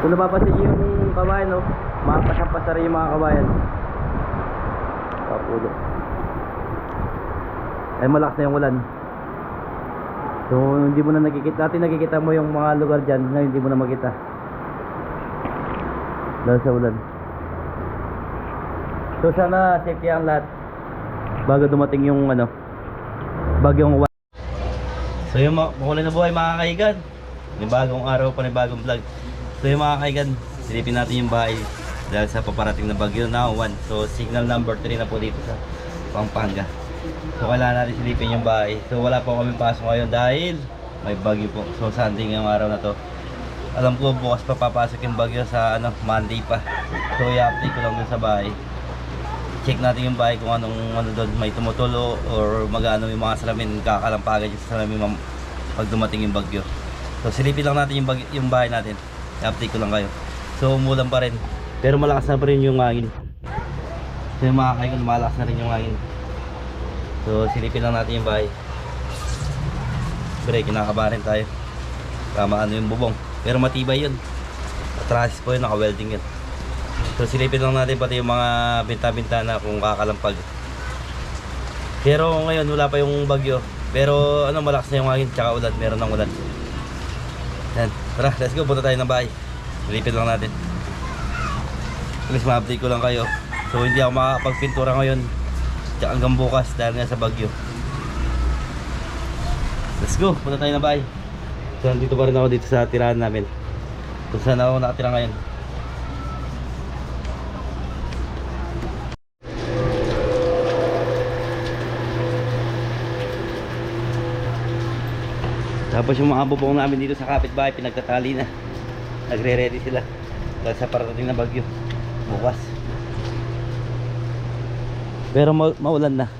Kung napapansin yung kawayan, no? Mapasang-pasa rin yung mga kawayan. Papulo. Ay malakas na yung ulan. So hindi mo na nakikita. Dati nakikita mo yung mga lugar dyan. Ngayon hindi mo na makita. Dahil sa ulan. So sana safety ang lahat. Bago dumating yung ano. Bagyong uwan. So yung makulay na buhay mga kaigan. Bagong araw pa, may bagong vlog. So yung mga kaigan, silipin natin yung bahay dahil sa paparating na bagyo na uwan. So signal number 3 na po dito sa Pampanga. So kailangan natin silipin yung bahay. So wala po kami pasok ngayon dahil may bagyo po. So Sunday ngayong araw na to. Alam ko bukas pa papasok yung bagyo sa ano, Monday pa. So i-update ko lang dun sa bahay. Check natin yung bahay kung anong ano doon may tumutulo or magano yung mga salamin kakalampagan yung salamin pag dumating yung bagyo. So silipin lang natin yung, bag- yung bahay natin. I-update ko lang kayo. So umulan pa rin. Pero malakas na pa rin yung hangin. So yung mga kaigan, malakas na rin yung hangin. So silipin lang natin yung bahay. Siyempre kinakabahan tayo. Tama ano yung bubong. Pero matibay yun. Atrasis po yun, naka-welding yun. So silipin lang natin pati yung mga binta-bintana kung kakalampag. Pero ngayon wala pa yung bagyo. Pero ano malakas na yung hangin tsaka ulan, meron ng ulan. Yan. Tara, let's go. Punta tayo ng bahay. Silipin lang natin. At least ma-update ko lang kayo. So hindi ako makakapagpintura ngayon. Tsaka hanggang bukas dahil nga sa bagyo. Let's go. Punta tayo ng bahay. So nandito pa rin ako dito sa tirahan namin. Kung saan ako nakatira ngayon. Tapos yung mga bubong namin dito sa kapitbahay, pinagtatali na. Nagre-ready sila. Dahil sa parating na bagyo. Bukas. Pero ma- maulan na.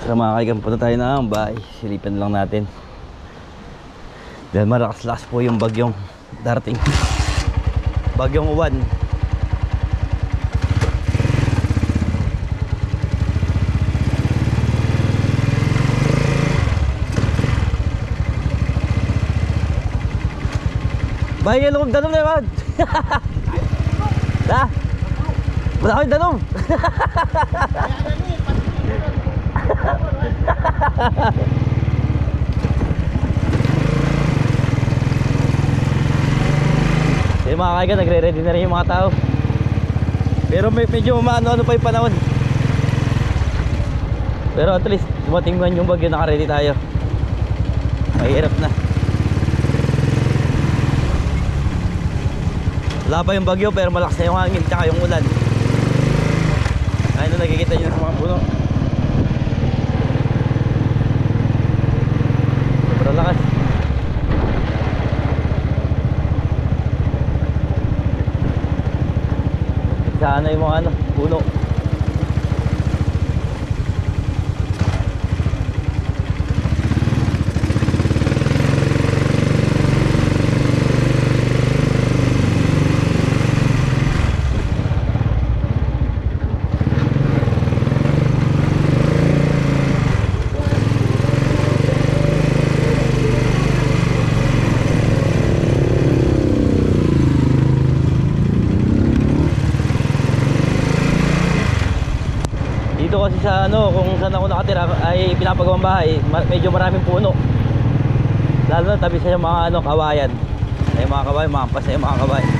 Tara mga kaigan, punta tayo na ang bahay. Silipin lang natin. Dahil malakas-lakas po yung bagyong darating. Bagyong uwan. Bahay yung loob danom na yun. Da. Wala yung danom. So yung mga kaigan, nagre-ready na rin yung mga tao. Pero may, medyo maano-ano pa yung panahon. Pero at least, dumating man yung bagyo, naka-ready tayo. Mahirap na. Wala pa yung bagyo, pero malakas na yung hangin, tsaka yung ulan. Ayun na nakikita nyo sa mga puno. Sobrang lakas. Sana yung mga ano, puno. Dito kasi sa ano, kung saan ako nakatira ay pinapagawang bahay, medyo maraming puno. Lalo na tabi sa mga ano, kawayan. Ay mga kawayan, mga ampas na mga kawayan.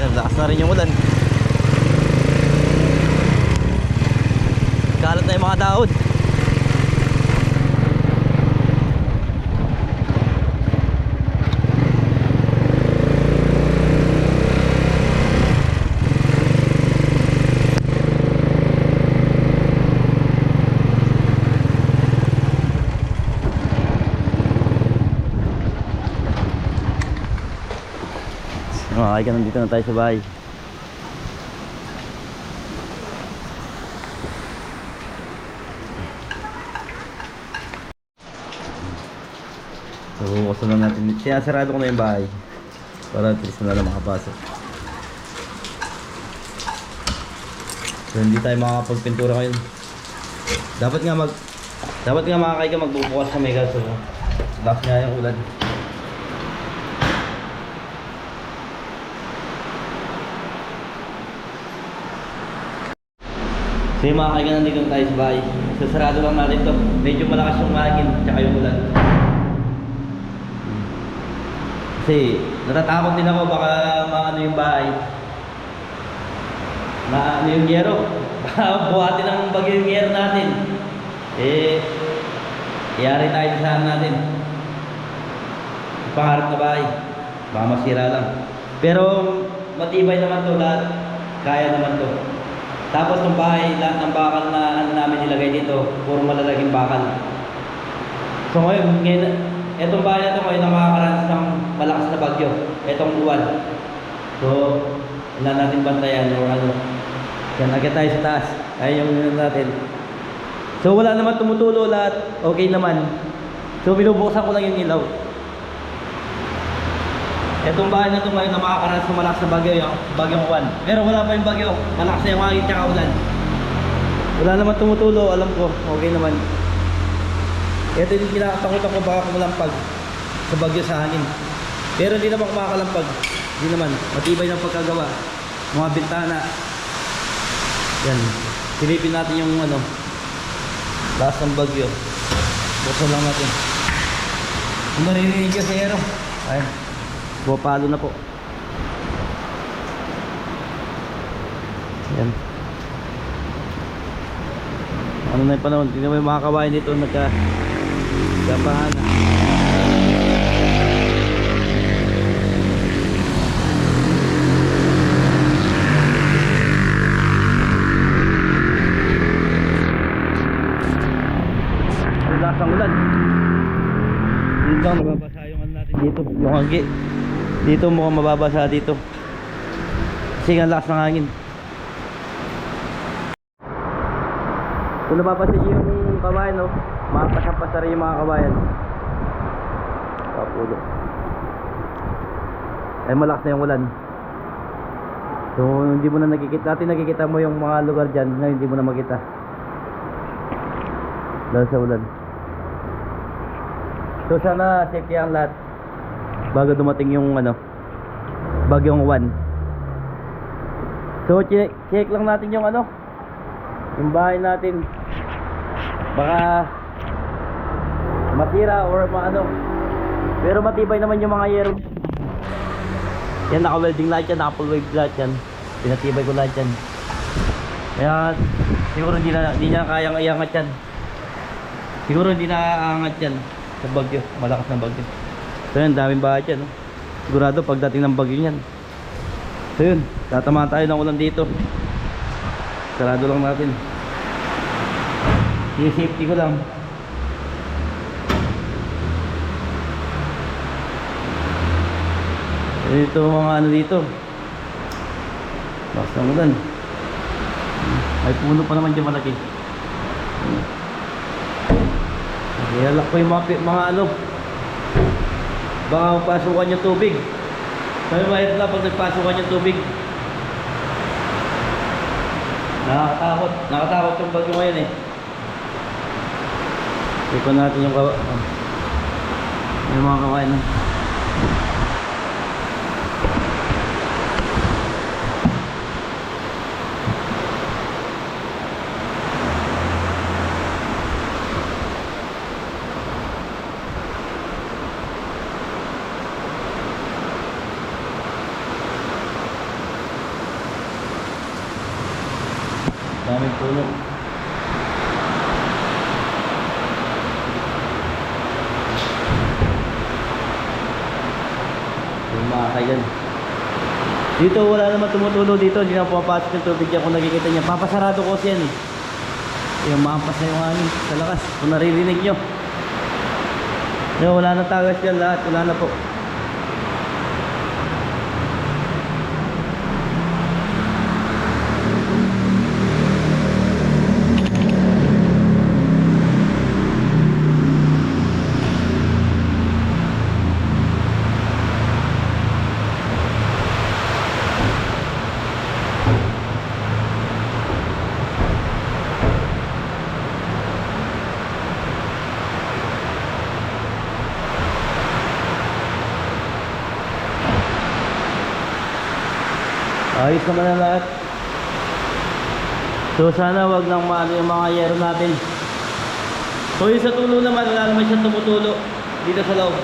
Yan, lakas na rin yung ulan. Kalat na yung mga daon. Mga kaigan, nandito na tayo sa bahay. So, buksan na natin. Sinasarado ko na yung bahay. Para at least na lang makapasok. So, hindi tayo makakapagpintura ngayon. Dapat nga mag... Dapat nga makakay ka magbubukas sa mega. So, lakas nga yung ulan. So yung mga kaigan nandito tayo sa bahay. So sarado lang natin to. Medyo malakas yung hangin tsaka yung ulan. Kasi natatakot din ako baka maano yung bahay. Maano yung yero. Baka buhatin ng bagyo yung yero natin. Eh, iyari tayo sa natin. Yung Pangarap na bahay. Baka masira lang. Pero matibay naman to lahat. Kaya naman to. Tapos ng bahay, lahat ng bakal na ano namin nilagay dito, puro malalaging bakal. So ngayon, ngayon etong bahay na to ngayon na makakaranas ng malakas na bagyo. Etong uwan. So, wala natin bantayan or ano. Yan, agad tayo sa taas. Ayun yung ano natin. So wala naman tumutulo lahat. Okay naman. So binubuksan ko lang yung ilaw. Etong bahay na to ngayon na makakaranas ng malakas na bagyo yung bagyong uwan. Pero wala pa yung bagyo. Malakas na yung hangin tsaka ulan. Wala naman tumutulo, alam ko. Okay naman. Ito yung kinakatakutan ko baka kumalampag sa bagyo sa hangin. Pero hindi naman kumakalampag. Hindi naman. Matibay ng pagkagawa. Mga bintana. Yan. Silipin natin yung ano. Lakas ng bagyo. Buksan lang natin. Kung maririnig ka sa aero. Ayan. Bupalo na po. Yan. Ano na yung panahon? Tingnan mo yung mga kabayan dito nagka gapahan na. Ang ulan. Dito lang mababasa yung ano natin dito. Yung hanggi. Dito mukhang mababasa dito. Kasi ang lakas ng hangin. Kung napapansin niyo yung kabayan, no? Mapasang-pasa rin yung mga kabayan. Papulo. Ay malakas na yung ulan. So hindi mo na nakikita. Dati nakikita mo yung mga lugar dyan. Ngayon hindi mo na makita. Dahil sa ulan. So sana safety ang lahat. Bago dumating yung ano, bagyong uwan. So check, check lang natin yung ano, yung bahay natin. Baka matira or maano. Pero matibay naman yung mga yero. Yan naka-welding lahat yan, naka-full wave lahat yan. Pinatibay ko lahat yan. Kaya siguro hindi na hindi niya kayang iangat yan. Siguro hindi na aangat yan sa bagyo, malakas na bagyo. So yun, daming bahay dyan. No? Sigurado pagdating ng bagyo yan. So yun, tatamaan tayo ng ulan dito. Sarado lang natin. I-safety ko lang. Ito mga ano dito. Lakas ng ulan. May puno pa naman dyan malaki. Ilalak ko yung mga, mga ano. Baka mapasukan yung tubig. Sabi mahirap na pag nagpasukan yung tubig. Nakakatakot. Nakakatakot yung bagyo ngayon eh. Ipon natin yung kawa. ah, Yung mga kawain. ah. Daming puno. Yung mga kaigan. Dito wala naman tumutulo dito, hindi na pumapasok yung tubig dyan kung nakikita niya. Papasarado ko siya eh. Yung maampas na yung hangin sa lakas. Kung naririnig nyo. Yung wala na tagas yan lahat, wala na po. Ayos naman na lahat. So sana wag nang maano yung mga yero natin. So yung sa tulo naman, wala naman siyang tumutulo dito sa loob.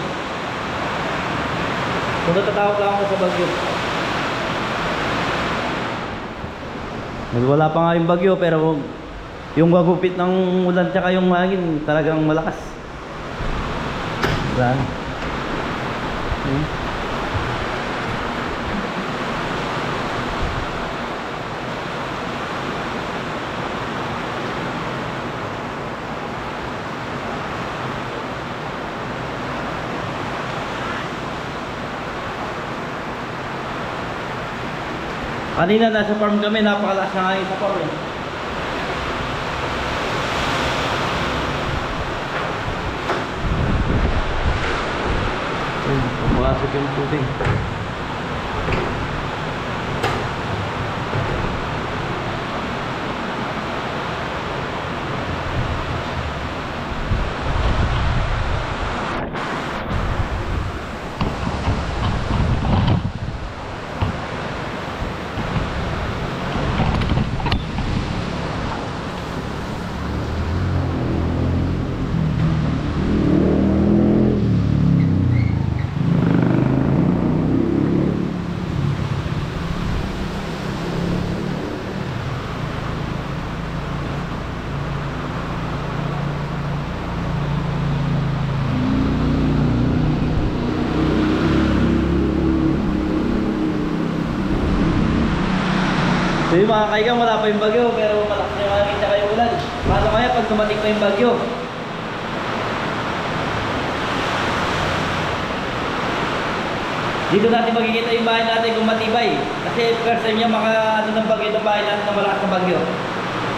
So natatakot lang ako sa bagyo. Wala pa nga yung bagyo pero yung gagupit ng ulan tsaka yung hangin talagang malakas. Wala. Hmm. Kanina nasa farm kami, napakalakas na hangin sa farm eh. Pumasok yung tubig. Yung mga kaigang wala pa yung bagyo pero malakas na tsaka yung ulan. Paano kaya pag dumating na yung bagyo? Dito natin makikita yung bahay natin kung matibay. Kasi first time niya maka ano ng bagyo ng bahay natin na malakas na bagyo.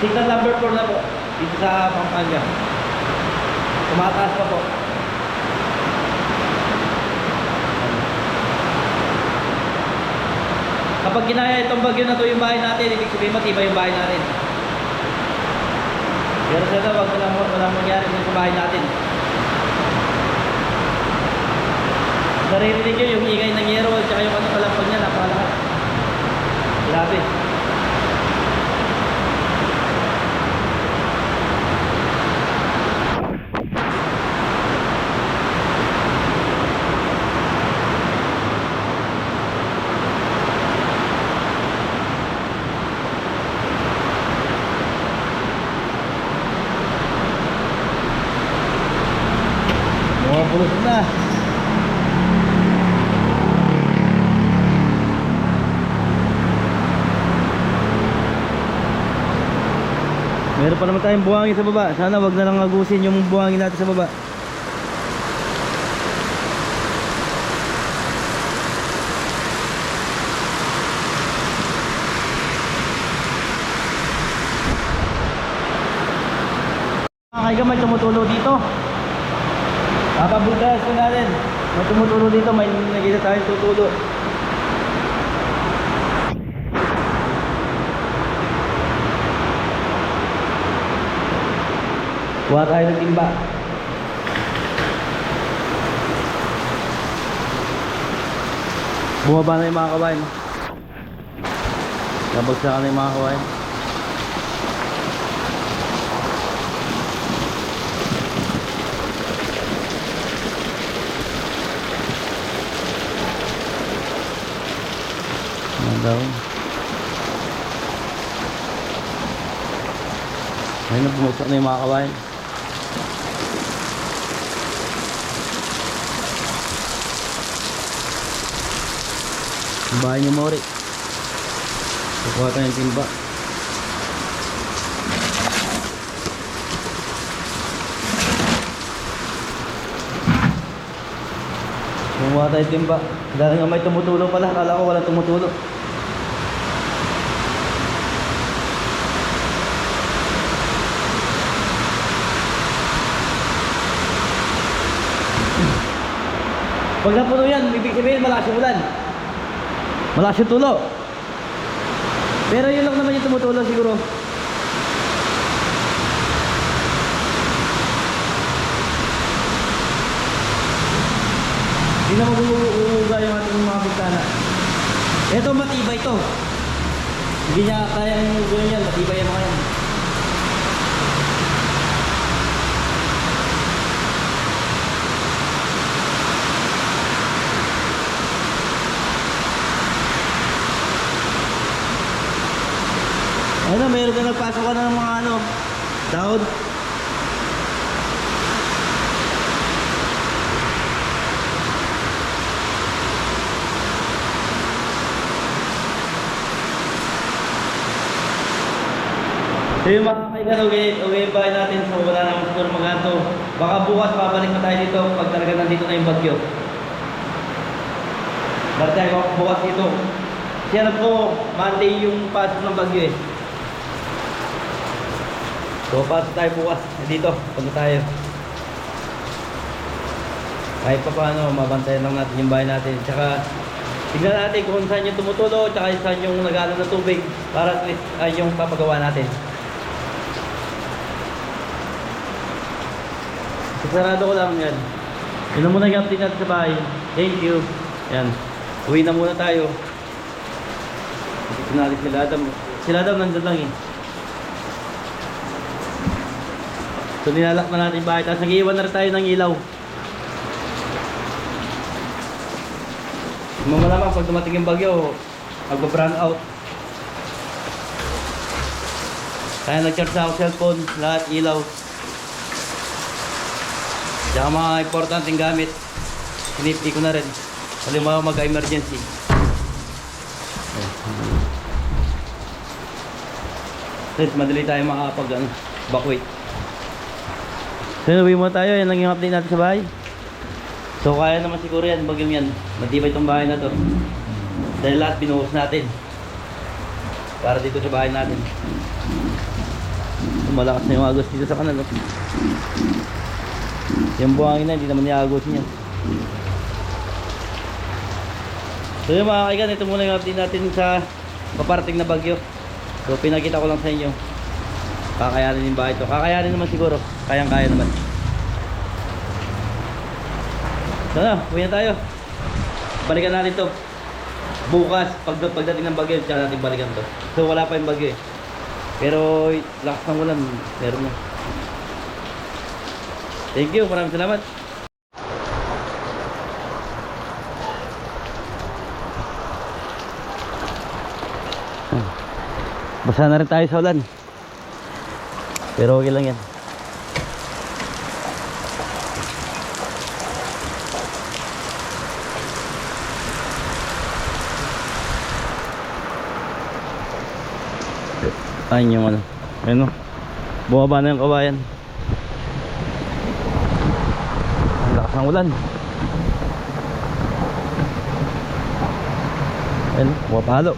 Signal number 4 na po. Dito sa Pampanga. Tumataas pa po. Kapag ginaya itong bagyo na to yung bahay natin, ibig sabihin matibay yung bahay natin. Pero sana wag walang, walang mangyari sa bahay natin. Naririnig nyo yung ingay ng yero at saka yung ano kalampag niya, napakalakas. Grabe. Mga pulos na. Meron naman buhangin sa baba. Sana wag na lang agusin yung buhangin natin sa baba. Mga may tumutulo dito. Papabultas ko natin. May tumutulo dito, may nakita tayong tutulo. Kuha tayo ng timba. Bumaba na yung mga kawain. Nabagsakan na yung mga kawain. Ano daw? Ayun na, bumagsak na yung mga kawain. Ang bahay ni Mori. Kukuha tayo ng timba. Kumuha tayo ng timba. Dahil nga may tumutulo pala. Kala ko walang tumutulo. Pag napuno yan, ibig sabihin malakas yung ulan. Malakas yung tulo. Pero yun lang naman yung tumutulo siguro. Hindi na mag-uuga yung ating mga bintana. Ito matibay to. Hindi niya kayang gawin yan, matibay yung mga yan. Ano, meron ka nagpasok ka na ng mga ano, dahon. So yung mga kaigan, okay, okay bahay natin. So wala naman siguro maganto. Baka bukas babalik na tayo dito pag talaga nandito na yung bagyo. Balik tayo bukas dito. Kasi alam ko, Monday yung pasok ng bagyo eh. So pasok tayo bukas dito. Punta tayo. Kahit pa paano, mabantayan lang natin yung bahay natin. Tsaka tignan natin kung saan yung tumutulo, tsaka saan yung nagano ng tubig para at least ay yung papagawa natin. Sarado ko lang yan. Yun na muna yung update natin sa bahay. Thank you. Yan. Uwi na muna tayo. Dito natin sila Adam. Sila Adam nandun lang eh. So nilalak na natin bahay. Tapos nag-iwan na tayo ng ilaw. Mamalamang pag dumating yung bagyo, magpa-brown out. Kaya nag-charge na ako cellphone, lahat ilaw. Tsaka mga importanteng gamit, sinipti ko na rin. Halimbawa mag-emergency. Then, madali tayo makakapag ano. So, uwi muna tayo. Yan lang yung update natin sa bahay. So, kaya naman siguro yan, bagyong yan. Matibay itong bahay na to. Dahil lahat binuhos natin. Para dito sa bahay natin. Malakas na yung agos dito sa kanan. Oh. Yung buhangin na, hindi naman niagosin yan. So yung mga kaigan, ito muna yung update natin sa paparating na bagyo. So pinakita ko lang sa inyo. Kakayanin yung bahay ito. Kakayanin naman siguro. Kayang-kaya naman. So na, uwi na tayo. Balikan natin to. Bukas, pag, pagdating ng bagyo, tsaka natin balikan to. So wala pa yung bagyo eh. Pero lakas ng ulan, meron na. Thank you, maraming salamat. Basa na rin tayo sa ulan. Pero okay lang yan. Ayun yung ano. Ayun o. Bumaba na yung kawayan. Ang lakas ng ulan. Ayun, pumapalo.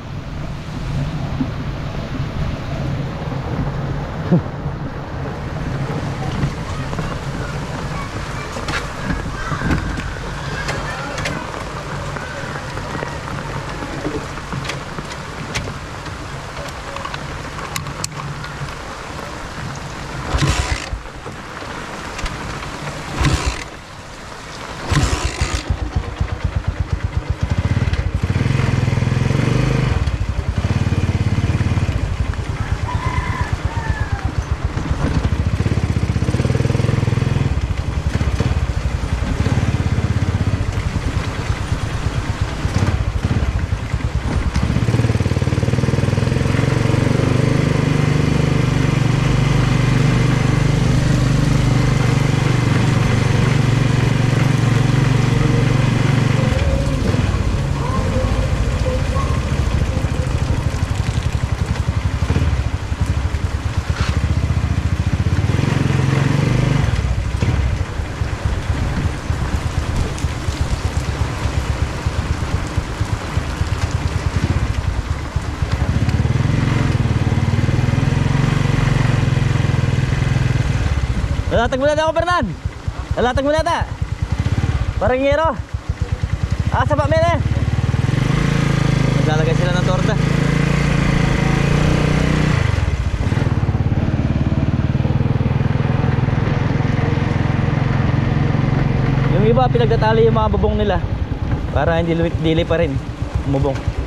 Lalatag mo na ako, Fernan. Lalatag mo na ta. Parang ngero. Ah, sa men eh. Naglalagay sila ng torta. Yung iba pinagtatali yung mga bubong nila para hindi lumit dili pa rin umubong.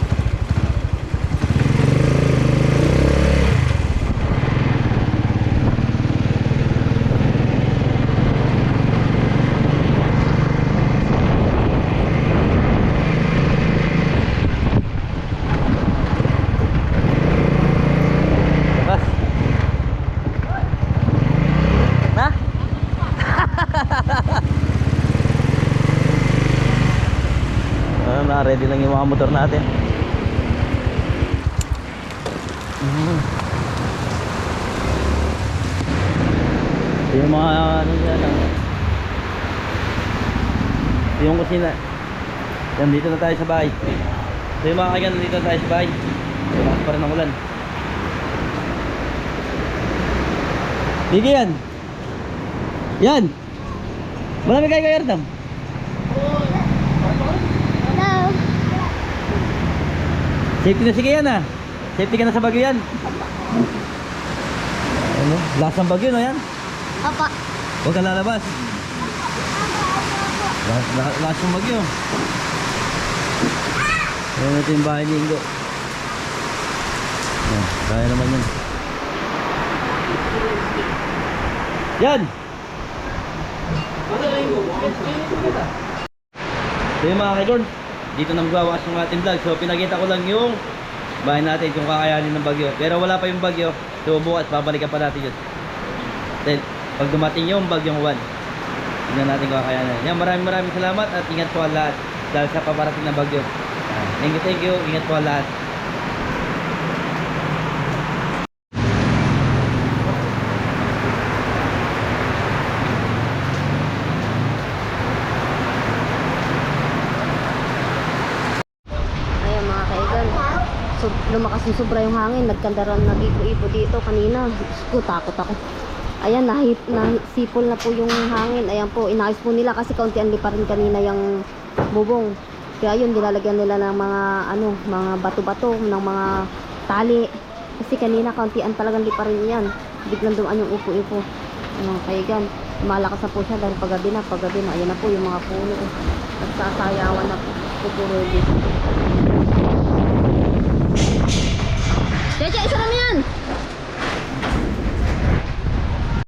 Ah, na ready lang yung mga motor natin. Mm. Yung mga ano yan ah. Yung kusina. Yan dito na tayo sa bahay. So yung mga kaigan nandito na tayo sa bahay. Tumakas pa rin ang ulan. Sige yan. Marami kayo kayo Erdam. Safety na sige yan ah. Safety ka na sa bagyo yan. Ano? Lasang bagyo no yan? Papa. Huwag ka lalabas. La- la- Lasang bagyo. Ayan ito yung bahay ni Ingo. Yan, kaya naman yan. Yan! So yung mga kaigon, dito na magwawas yung ating vlog. So pinakita ko lang yung bahay natin kung kakayanin ng bagyo. Pero wala pa yung bagyo. So bukas babalikan pa natin yun. Then pag dumating yung bagyong Juan, tingnan natin kung kakayanin. Yan maraming maraming salamat at ingat po ang lahat dahil sa paparating na bagyo. Thank you, thank you. Ingat po ang lahat. Ayan mga kaigan. So, lumakas yung sobra yung hangin. Nagkandaran nag-ipo-ipo dito kanina. Ko, takot ako. Ayan, nahip, nasipol na po yung hangin. Ayan po, inayos po nila kasi kauntian pa rin kanina yung bubong. Kaya yun, nilalagyan nila ng mga, ano, mga bato-bato, ng mga tali. Kasi kanina kauntian talagang lipa rin yan. Biglang dumaan yung upo-ipo. Ano, kaigan. Malakas na po siya dahil paggabi na, paggabi na. Ayan na po yung mga puno. Nagsasayawan na po. Pupuro dito. Cheche, isa lang yan!